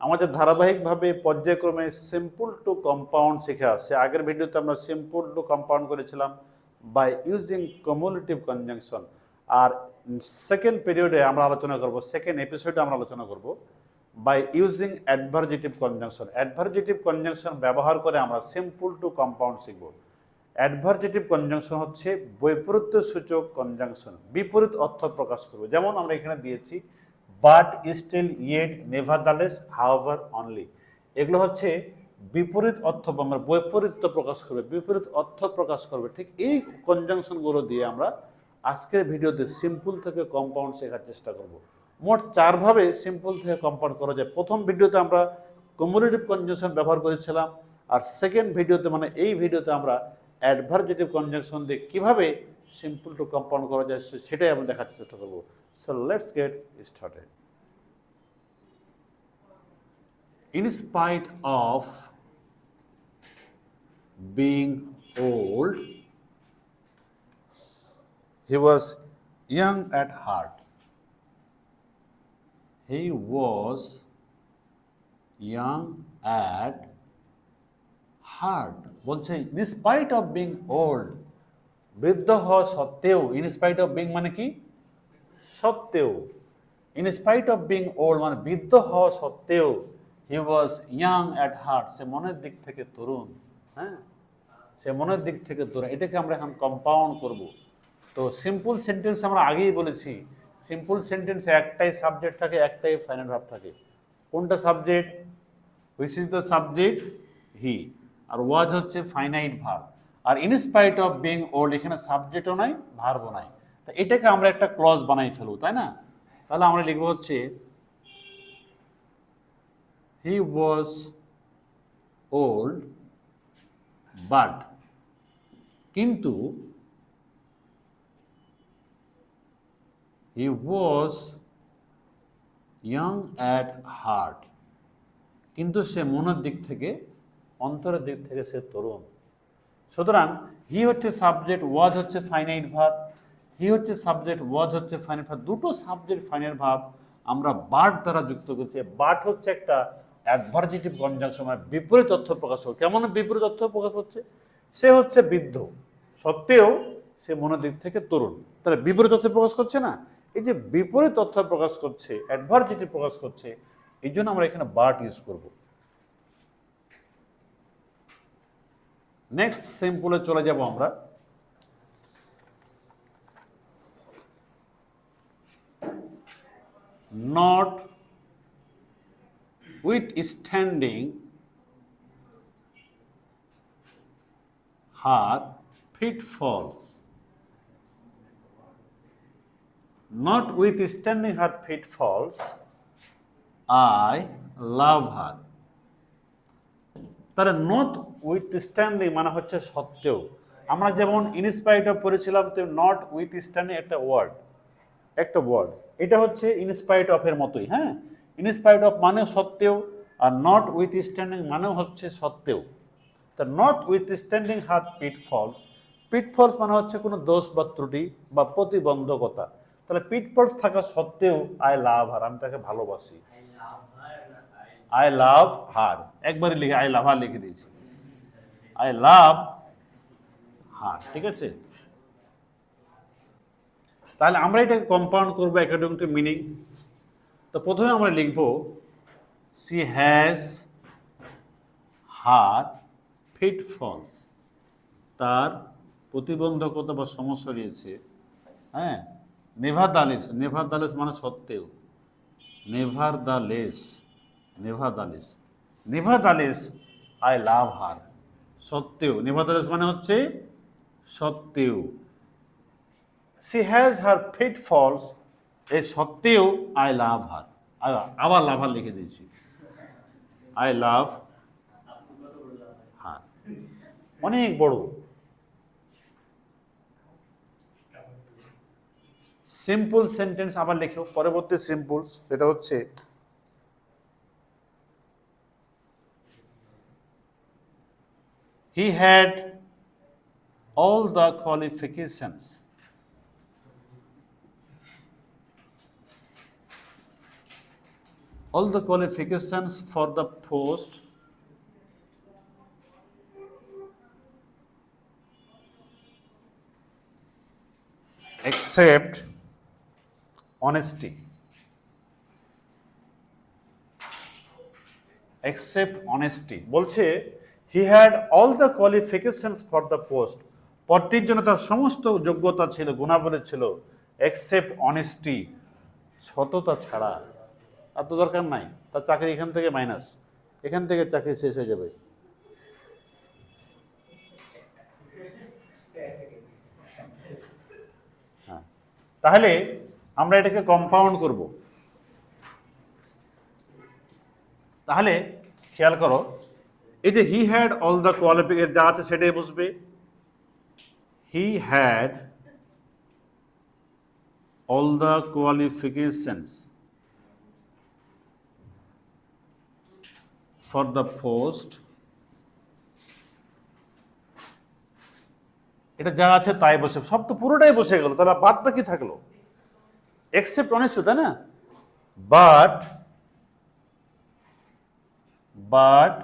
আমাদের ধারাবাহিকভাবে পর্যায়ক্রমে সিম্পল টু কম্পাউন্ড শিখে আসছে। আগের ভিডিওতে আমরা সিম্পল টু কম্পাউন্ড করেছিলাম বাই ইউজিং কমিউনিটিভ কনজাংশন আর সেকেন্ড পিরিয়ডে আমরা আলোচনা করব সেকেন্ড এপিসোডে আমরা আলোচনা করব by using adversative conjunction adversative conjunction ব্যবহার করে আমরা সিম্পল টু কম্পাউন্ড শিখব। অ্যাডভার্জেটিভ কনজাংশন হচ্ছে বৈপরীত্য সূচক কনজাংশন বিপরীত অর্থ প্রকাশ করবে। যেমন আমরা এখানে দিয়েছি but still yet nevertheless, however only. এগুলো হচ্ছে বিপরীত অর্থ আমরা বৈপরীত্য প্রকাশ করবে, বিপরীত অর্থ প্রকাশ করবে। ঠিক এই কনজাংশনগুলো দিয়ে আমরা আজকের ভিডিওতে সিম্পল থেকে কম্পাউন্ড শেখার চেষ্টা করব। মোট চারভাবে সিম্পল থেকে কম্পাউন্ড করা যায়। প্রথম ভিডিওতে আমরা কমিউনিটিভ কনজাংশন ব্যবহার করেছিলাম আর সেকেন্ড ভিডিওতে মানে এই ভিডিওতে আমরা অ্যাডভার্জেটিভ কনজাংশন দিয়ে কীভাবে সিম্পল টু কম্পাউন্ড করা যায় সেটাই আমরা দেখার চেষ্টা করব। So let's get started in spite of being old, he was young at heart. He was young at heart. বলছে in spite of being old, বৃদ্ধ হওয়া সত্ত্বেও in spite of being মানে কি সত্ত্বেও in spite of being old মানে বৃদ্ধ হওয়া সত্ত্বেও he was young at heart সে মনের দিক থেকে তরুণ হ্যাঁ? সে মনের দিক থেকে তরুণ, এটাকে আমরা এখন কম্পাউন্ড করব। তো সিম্পল সেন্টেন্স আমরা আগেই বলেছি সিম্পল সেন্টেন্সে একটাই সাবজেক্ট থাকে, একটাই ফাইনাল ভাব থাকে। কোনটা subject which is the subject he R was হচ্ছে finite verb R in spite of being old এখানে সাবজেক্টও নাই ভার্বও নাই। এটাকে আমরা একটা ক্লজ বানাই ফেলব, তাই না? তাহলে আমরা লিখব হচ্ছে হি ওয়াজ ওল্ড বাট কিন্তু he was young at heart কিন্তু সে মনের দিক থেকে, অন্তরের দিক থেকে সে তরুণ। সুতরাং হি হচ্ছে সাবজেক্ট ওয়াজ হচ্ছে ফাইনাইট ভাব হি হচ্ছে সাবজেক্ট ওয়াজ হচ্ছে ফাইনাইট ভাব দুটো সাবজেক্ট ফাইনাইট ভাব আমরা বাট দ্বারা যুক্ত করছি। বাট হচ্ছে একটা অ্যাডভার্জিটিভ কনজাংশন মানে বিপরীত তথ্য প্রকাশ হচ্ছে। কেমন বিপরীত তথ্য প্রকাশ হচ্ছে? সে হচ্ছে বৃদ্ধ। সত্ত্বেও সে মনের দিক থেকে তরুণ। তাহলে বিপরীত তথ্য প্রকাশ করছে না? এই যে বিপরীত তথ্য প্রকাশ করছে অ্যাডভার্জেটিভ প্রকাশ করছে, এই জন্য আমরা এখানে বাট ইউজ করব। নেক্সট সিম্পলে চলে যাব আমরা। Not standing her pitfalls. Not withstanding her pitfalls, I love her. তাহলে নট উইথ স্ট্যান্ডিং মানে হচ্ছে সত্ত্বেও। আমরা যেমন ইনস্পাইট অফ পড়েছিলাম নট উইথ স্ট্যান্ডিং একটা ওয়ার্ড একটা ওয়ার্ড এটা হচ্ছে ইনস্পাইট অফ এর মতোই হ্যাঁ? ইনস্পাইট অফ মানে সত্ত্বেও, আর নট উইথ স্ট্যান্ডিং মানেও হচ্ছে সত্ত্বেও। তা নট উইথ স্ট্যান্ডিং হাত পিটফলস পিটফলস মানে হচ্ছে কোনো দোষ বা ত্রুটি বা প্রতিবন্ধকতা। তাহলে পিটফলস থাকা সত্ত্বেও আই লাভ হার আমি তাকে ভালোবাসি। আই লাভ হার একবারই লিখে আই লাভ হার লিখে দিয়েছি। আই লাভ হার ঠিক আছে? তাহলে আমরা এটাকে কম্পাউন্ড করব অ্যাকর্ডিং টু মিনিং তো প্রথমে আমরা লিখব she has her pitfalls তার প্রতিবন্ধকতা বা সমস্যা রয়েছে। হ্যাঁ? নেভার দালেস নেভার দালেস মানে সত্ত্বেও। Nevertheless nevertheless nevertheless I love her সত্ত্বেও নেভার দালেস মানে হচ্ছে সত্ত্বেও। She has her pitfalls এই সত্ত্বেও আই লাভ হার আবার লাভ হার লিখে দিয়েছি। আই লাভ হার অনেক বড়। সিম্পল সেন্টেন্স আবার লেখো, পরবর্তী সিম্পল সেটা হচ্ছে he had all the qualifications. All the qualifications for the post. Except honesty. Except honesty. বলছে he had all the qualifications for the post পদটির জন্য তার সমস্ত যোগ্যতা ছিল, গুণাবলী ছিল এক্সেপ্ট অনেস্টি সততা ছাড়া আর তো দরকার নাই। তার চাকরি এখান থেকে মাইনাস এখান থেকে চাকরি শেষ হয়ে যাবে। হ্যাঁ। তাহলে আমরা এটাকে কম্পাউন্ড করব। তাহলে খেয়াল করো, এই যে he had all the qualification যা আছে সেটাই বসবে he had all the qualifications for the post এটা যা আছে তাই বসে, সব তো পুরোটাই বসে গেল, তাহলে বাদ বাকি থাকল? এক্সেপ্ট অনেস্ট তাই না? But but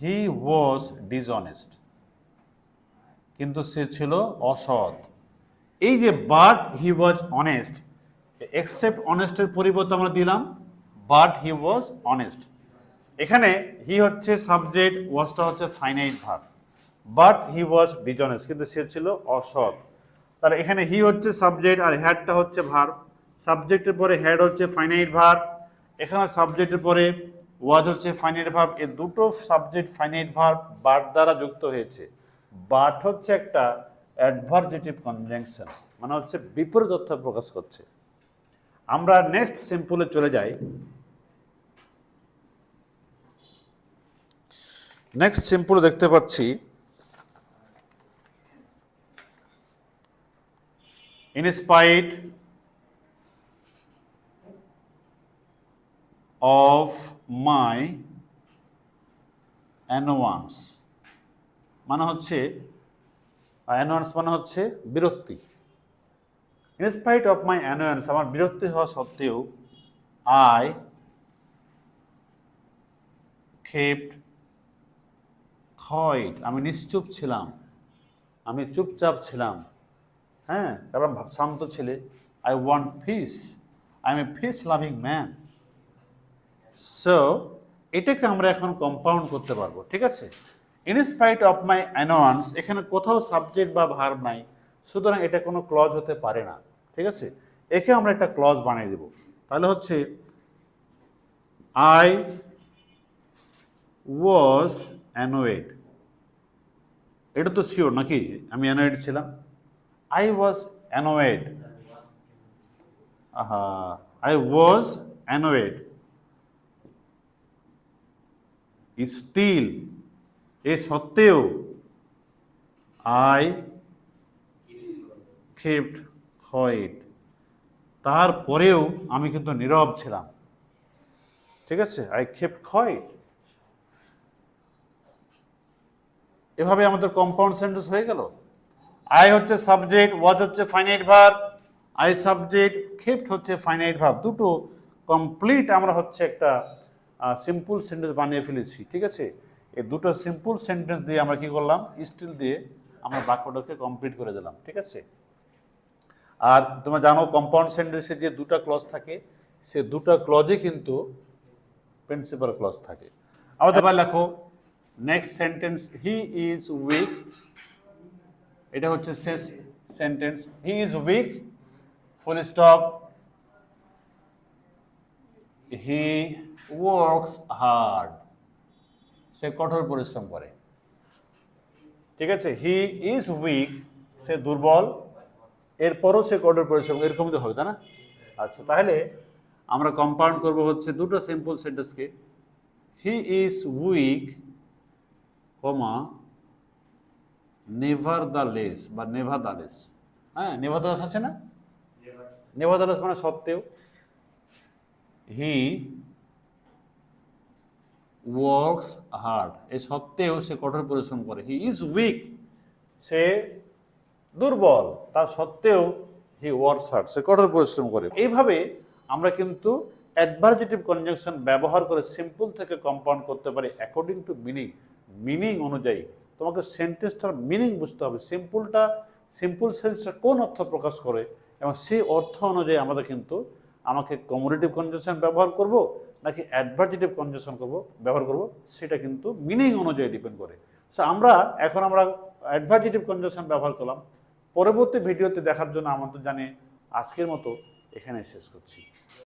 he was dishonest কিন্তু সে ছিল অসৎ। এই যে but he was honest except অনেস্টের পরিবর্তে আমরা দিলাম বাট হি ওয়াজ অনেস্ট এখানে হি হচ্ছে সাবজেক্ট ওয়াজটা হচ্ছে ফাইনাইট ভার বাট হি ওয়াজ ডিজনেস কিন্তু সে ছিল অসৎ। তাহলে এখানে হি হচ্ছে সাবজেক্ট আর হ্যাডটা হচ্ছে ভার। সাবজেক্টের পরে হ্যাড হচ্ছে ফাইনাইট ভার। এখানে সাবজেক্টের পরে ওয়াজ হচ্ছে ফাইনাইট ভার্ব এই দুটো সাবজেক্ট ফাইনাইট ভার্ব বাট দ্বারা যুক্ত হয়েছে। বাট হচ্ছে একটা অ্যাডভার্জেটিভ কনজাংশনস মানে হচ্ছে বিপরীত অর্থ প্রকাশ করছে। আমরা নেক্সট সিম্পলে চলে যাই। নেক্সট সিম্পলে দেখতে পাচ্ছি in spite of my annoyance মানে হচ্ছে অ্যানোয়ান্স মানে হচ্ছে বিরক্তি in spite of my annoyance আমার বিরক্তি হওয়া সত্ত্বেও আই খেপ্ট খয়েট আমি নিশ্চুপ ছিলাম। আমি চুপচাপ ছিলাম। হ্যাঁ কারণ শান্ত ছেলে। I want peace I am a peace loving man so এটাকে আমরা এখন কম্পাউন্ড করতে পারব, ঠিক আছে? ইনস্পাইট অফ মাই অ্যানোয়ান্স এখানে কোথাও সাবজেক্ট বা ভার নাই। সুতরাং এটা কোনো ক্লজ হতে পারে না, ঠিক আছে? একে আমরা একটা ক্লজ বানিয়ে দেব। তাহলে হচ্ছে আই ওয়াজ অ্যানোয়েড এটা তো শিওর নাকি আমি অ্যানোয়েড ছিলাম I was annoyed. Uh, I was annoyed. Still এ সত্ত্বেও আই kept quiet. তারপরেও আমি কিন্তু নীরব ছিলাম ঠিক আছে আই kept quiet. এভাবে আমাদের কম্পাউন্ড সেন্টেন্স হয়ে গেল? আই হচ্ছে সাবজেক্ট ওয়াজ হচ্ছে finite verb I subject kept হচ্ছে ফাইনাইট ভার্ব দুটো কমপ্লিট আমরা হচ্ছে একটা সিম্পল সেন্টেন্স বানিয়ে ফেলেছি, ঠিক আছে? এই দুটো সিম্পল সেন্টেন্স দিয়ে আমরা কি করলাম? স্টিল দিয়ে আমরা বাক্যটাকে কমপ্লিট করে দিলাম, ঠিক আছে? আর তোমরা জানো কম্পাউন্ড সেন্টেন্সে যে দুটো ক্লজ থাকে, সে দুটো ক্লজে কিন্তু প্রিন্সিপাল ক্লজ থাকে। আমাদের লেখো next sentence he is weak এটা হচ্ছে শেষ sentence he is weak full stop he works hard সে কঠোর পরিশ্রম করে। ঠিক আছে? হি ইজ উইক সে দুর্বল। এরপরও সে কঠোর পরিশ্রম করে। এরকম তো হবে, তাই না? আচ্ছা তাহলে আমরা কম্পাউন্ড করব হচ্ছে দুটো simple সেন্টেন্সকে he is weak comma nevertheless বা নেভার দ্য লেস হ্যাঁ নেভার দ্য আছে না? নেভার দ্য লেস মানে সত্ত্বেও হি ওয়ার্কস হার্ড। এ সত্ত্বেও সে কঠোর পরিশ্রম করে। হি ইজ উইক, সে দুর্বল তা সত্ত্বেও হি ওয়ার্কস হার্ড, সে কঠোর পরিশ্রম করে। এইভাবে আমরা কিন্তু অ্যাডভার্জেটিভ কনজাংশন ব্যবহার করে সিম্পল থেকে কম্পাউন্ড করতে পারি অ্যাকর্ডিং টু মিনিং মিনিং অনুযায়ী তোমাকে সেন্টেন্সটার মিনিং বুঝতে হবে। সিম্পলটা সিম্পল সেন্সটা কোন অর্থ প্রকাশ করে এবং সেই অর্থ অনুযায়ী আমাদের কিন্তু আমাকে কমিউনিটিভ কনজেশন ব্যবহার করব নাকি অ্যাডভার্জেটিভ কনজেশন করব, ব্যবহার করব, সেটা কিন্তু মিনিং অনুযায়ী ডিপেন্ড করে। সো আমরা, এখন আমরা অ্যাডভার্জেটিভ কনজেশন ব্যবহার করলাম। পরবর্তী ভিডিওতে দেখার জন্য আমাদের জানে আজকের মতো এখানে শেষ করছি।